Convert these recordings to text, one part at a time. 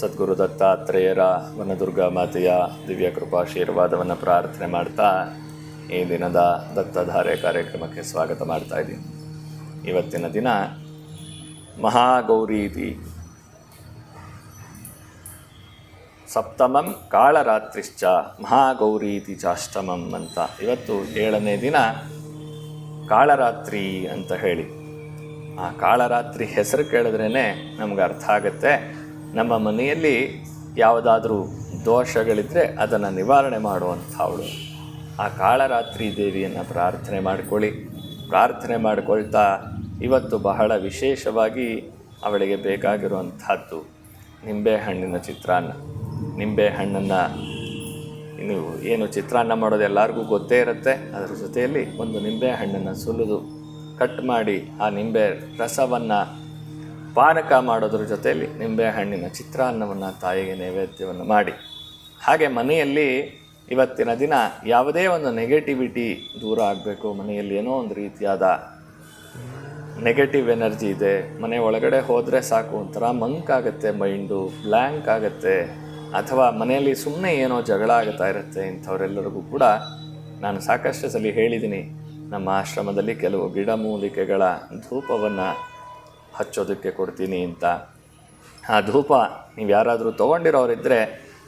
ಸದ್ಗುರು ದತ್ತಾತ್ರೇಯರ ವನದುರ್ಗಾ ಮಾತೆಯ ದಿವ್ಯ ಕೃಪಾಶೀರ್ವಾದವನ್ನು ಪ್ರಾರ್ಥನೆ ಮಾಡ್ತಾ ಈ ದಿನದ ದತ್ತಧಾರೆ ಕಾರ್ಯಕ್ರಮಕ್ಕೆ ಸ್ವಾಗತ ಮಾಡ್ತಾ ಇದ್ದೀನಿ. ಇವತ್ತಿನ ದಿನ ಮಹಾಗೌರೀತಿ ಸಪ್ತಮಂ ಕಾಳರಾತ್ರಿಶ್ಚ ಮಹಾಗೌರೀತಿ ಚಾಷ್ಟಮಂ ಅಂತ. ಇವತ್ತು ಏಳನೇ ದಿನ ಕಾಳರಾತ್ರಿ ಅಂತ ಹೇಳಿ. ಆ ಕಾಳರಾತ್ರಿ ಹೆಸರು ಕೇಳಿದ್ರೇ ನಮ್ಗೆ ಅರ್ಥ ಆಗುತ್ತೆ. ನಮ್ಮ ಮನೆಯಲ್ಲಿ ಯಾವುದಾದ್ರೂ ದೋಷಗಳಿದ್ದರೆ ಅದನ್ನು ನಿವಾರಣೆ ಮಾಡುವಂಥವಳು ಆ ಕಾಳರಾತ್ರಿ ದೇವಿಯನ್ನು ಪ್ರಾರ್ಥನೆ ಮಾಡಿಕೊಳ್ಳಿ. ಪ್ರಾರ್ಥನೆ ಮಾಡಿಕೊಳ್ತಾ ಇವತ್ತು ಬಹಳ ವಿಶೇಷವಾಗಿ ಅವಳಿಗೆ ಬೇಕಾಗಿರುವಂಥದ್ದು ನಿಂಬೆಹಣ್ಣಿನ ಚಿತ್ರಾನ್ನ. ನಿಂಬೆಹಣ್ಣನ್ನು ನೀವು ಏನು ಚಿತ್ರಾನ್ನ ಮಾಡೋದು ಎಲ್ಲರಿಗೂ ಗೊತ್ತೇ ಇರುತ್ತೆ. ಅದರ ಜೊತೆಯಲ್ಲಿ ಒಂದು ನಿಂಬೆಹಣ್ಣನ್ನು ಸುಲಿದು ಕಟ್ ಮಾಡಿ ಆ ನಿಂಬೆ ರಸವನ್ನು ಪಾನಕ ಮಾಡೋದ್ರ ಜೊತೆಯಲ್ಲಿ ನಿಂಬೆಹಣ್ಣಿನ ಚಿತ್ರಾನ್ನವನ್ನು ತಾಯಿಗೆ ನೈವೇದ್ಯವನ್ನು ಮಾಡಿ. ಹಾಗೆ ಮನೆಯಲ್ಲಿ ಇವತ್ತಿನ ದಿನ ಯಾವುದೇ ಒಂದು ನೆಗೆಟಿವಿಟಿ ದೂರ ಆಗಬೇಕು, ಮನೆಯಲ್ಲಿ ಏನೋ ಒಂದು ರೀತಿಯಾದ ನೆಗೆಟಿವ್ ಎನರ್ಜಿ ಇದೆ, ಮನೆ ಒಳಗಡೆ ಹೋದರೆ ಸಾಕು ಒಂಥರ ಮಂಕ್ ಆಗುತ್ತೆ ಮೈಂಡು ಬ್ಲ್ಯಾಂಕ್ ಆಗುತ್ತೆ, ಅಥವಾ ಮನೆಯಲ್ಲಿ ಸುಮ್ಮನೆ ಏನೋ ಜಗಳ ಆಗುತ್ತಾ ಇರುತ್ತೆ ಇಂಥವರೆಲ್ಲರಿಗೂ ಕೂಡ ನಾನು ಸಾಕಷ್ಟು ಸಲ ಹೇಳಿದ್ದೀನಿ, ನಮ್ಮ ಆಶ್ರಮದಲ್ಲಿ ಕೆಲವು ಗಿಡಮೂಲಿಕೆಗಳ ಧೂಪವನ್ನು ಹಚ್ಚೋದಕ್ಕೆ ಕೊಡ್ತೀನಿ ಅಂತ. ಆ ಧೂಪ ನೀವು ಯಾರಾದರೂ ತೊಗೊಂಡಿರೋರಿದ್ದರೆ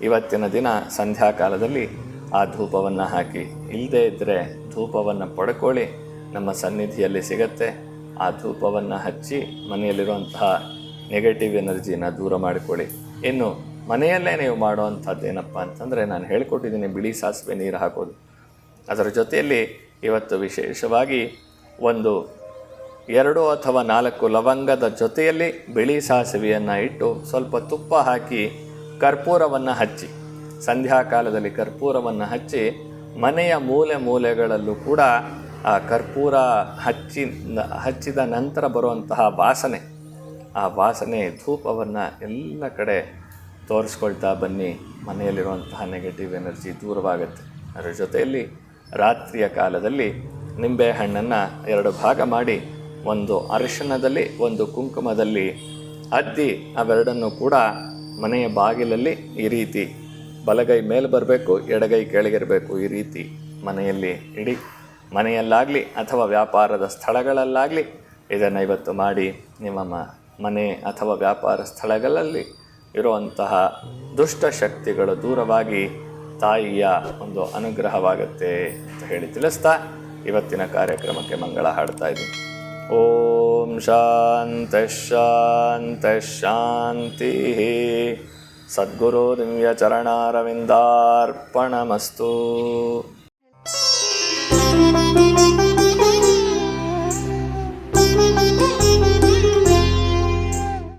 ಇವತ್ತಿನ ದಿನ ಸಂಧ್ಯಾಕಾಲದಲ್ಲಿ ಆ ಧೂಪವನ್ನು ಹಾಕಿ. ಇಲ್ಲದೇ ಇದ್ದರೆ ಧೂಪವನ್ನು ಪಡ್ಕೊಳ್ಳಿ. ನಮ್ಮ ಸನ್ನಿಧಿಯಲ್ಲಿ ಸಿಗತ್ತೆ. ಆ ಧೂಪವನ್ನು ಹಚ್ಚಿ ಮನೆಯಲ್ಲಿರುವಂತಹ ನೆಗೆಟಿವ್ ಎನರ್ಜಿನ ದೂರ ಮಾಡಿಕೊಳ್ಳಿ. ಇನ್ನು ಮನೆಯಲ್ಲೇ ನೀವು ಮಾಡುವಂಥದ್ದು ಏನಪ್ಪ ಅಂತಂದರೆ ನಾನು ಹೇಳ್ಕೊಟ್ಟಿದ್ದೀನಿ ಬಿಳಿ ಸಾಸಿವೆ ನೀರು ಹಾಕೋದು. ಅದರ ಜೊತೆಯಲ್ಲಿ ಇವತ್ತು ವಿಶೇಷವಾಗಿ ಒಂದು ಎರಡು ಅಥವಾ ನಾಲ್ಕು ಲವಂಗದ ಜೊತೆಯಲ್ಲಿ ಬಿಳಿ ಸಾಸಿವೆಯನ್ನು ಇಟ್ಟು ಸ್ವಲ್ಪ ತುಪ್ಪ ಹಾಕಿ ಕರ್ಪೂರವನ್ನು ಹಚ್ಚಿ. ಸಂಧ್ಯಾಕಾಲದಲ್ಲಿ ಕರ್ಪೂರವನ್ನು ಹಚ್ಚಿ ಮನೆಯ ಮೂಲೆ ಮೂಲೆಗಳಲ್ಲೂ ಕೂಡ ಆ ಕರ್ಪೂರ ಹಚ್ಚಿ ಹಚ್ಚಿದ ನಂತರ ಬರುವಂತಹ ವಾಸನೆ, ಆ ವಾಸನೆ ಧೂಪವನ್ನು ಎಲ್ಲ ಕಡೆ ತೋರಿಸ್ಕೊಳ್ತಾ ಬನ್ನಿ. ಮನೆಯಲ್ಲಿರುವಂತಹ ನೆಗೆಟಿವ್ ಎನರ್ಜಿ ದೂರವಾಗುತ್ತೆ. ಅದರ ಜೊತೆಯಲ್ಲಿ ರಾತ್ರಿಯ ಕಾಲದಲ್ಲಿ ನಿಂಬೆಹಣ್ಣನ್ನು ಎರಡು ಭಾಗ ಮಾಡಿ ಒಂದು ಅರಿಶಿಣದಲ್ಲಿ, ಒಂದು ಕುಂಕುಮದಲ್ಲಿ ಅದ್ದಿ ಅವೆರಡನ್ನು ಕೂಡ ಮನೆಯ ಬಾಗಿಲಲ್ಲಿ ಈ ರೀತಿ ಬಲಗೈ ಮೇಲೆ ಬರಬೇಕು, ಎಡಗೈ ಕೆಳಗಿರಬೇಕು ಈ ರೀತಿ ಮನೆಯಲ್ಲಿ ಇಡಿ. ಮನೆಯಲ್ಲಾಗಲಿ ಅಥವಾ ವ್ಯಾಪಾರದ ಸ್ಥಳಗಳಲ್ಲಾಗಲಿ ಇದನ್ನು ಇವತ್ತು ಮಾಡಿ ನಿಮ್ಮ ಮನೆ ಅಥವಾ ವ್ಯಾಪಾರ ಸ್ಥಳಗಳಲ್ಲಿ ಇರುವಂತಹ ದುಷ್ಟಶಕ್ತಿಗಳು ದೂರವಾಗಿ ತಾಯಿಯ ಒಂದು ಅನುಗ್ರಹವಾಗುತ್ತೆ ಅಂತ ಹೇಳಿ ತಿಳಿಸ್ತಾ ಇವತ್ತಿನ ಕಾರ್ಯಕ್ರಮಕ್ಕೆ ಮಂಗಳ ಹಾಡ್ತಾ ಇದ್ದೀನಿ. ಓಂ ಶಾಂತ ಶಾಂತ ಶಾಂತಿ ಸದ್ಗುರು ದಿವ್ಯ ಚರಣಾರವಿಂದಾರ್ಪಣಮಸ್ತು